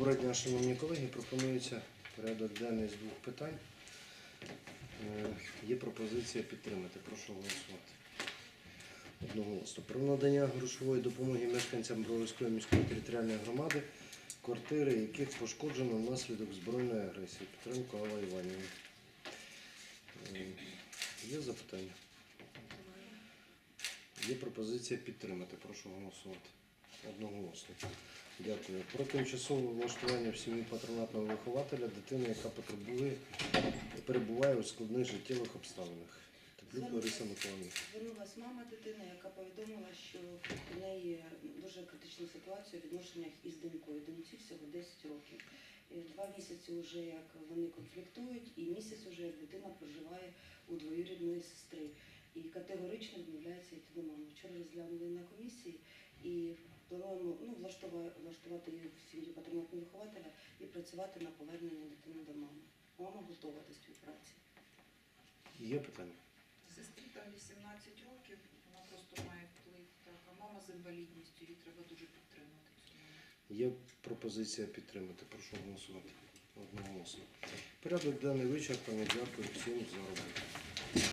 Доброго дня, шановні колеги. Пропонується порядок денний з двох питань. Е, Є пропозиція підтримати. Прошу голосувати. Одноголосно. Про надання грошової допомоги мешканцям Броварської міської територіальної громади, квартири яких пошкоджено внаслідок збройної агресії. Петренко Алла Іванівна. Е, Є запитання? Є пропозиція підтримати. Прошу голосувати. Одноголосно. Дякую. Про тимчасове влаштування в сім'ї патронатного вихователя дитини, яка потребує перебуває у складних життєвих обставинах. Теплюк Лариса Миколаївна. Звернулась мама дитини, яка повідомила, що в неї дуже критична ситуація у відношеннях із донькою. Доньці всього 10 років. Два місяці вже як вони конфліктують, і місяць вже як дитина проживає у двоюрідної сестри. І категорично відмовляється йти до мами. Вчора розглянули на комісії і її в сім'ю патронатного вихователя і працювати на повернення дитини до мами. Мама готова до співпраці. Є питання? Сестрі там 18 років, вона просто має вплив. Так, а мама з інвалідністю, її треба дуже підтримати. Є пропозиція підтримати. Прошу голосувати. Одноголосно. Порядок денний вичерпаний. Дякую всім за роботу.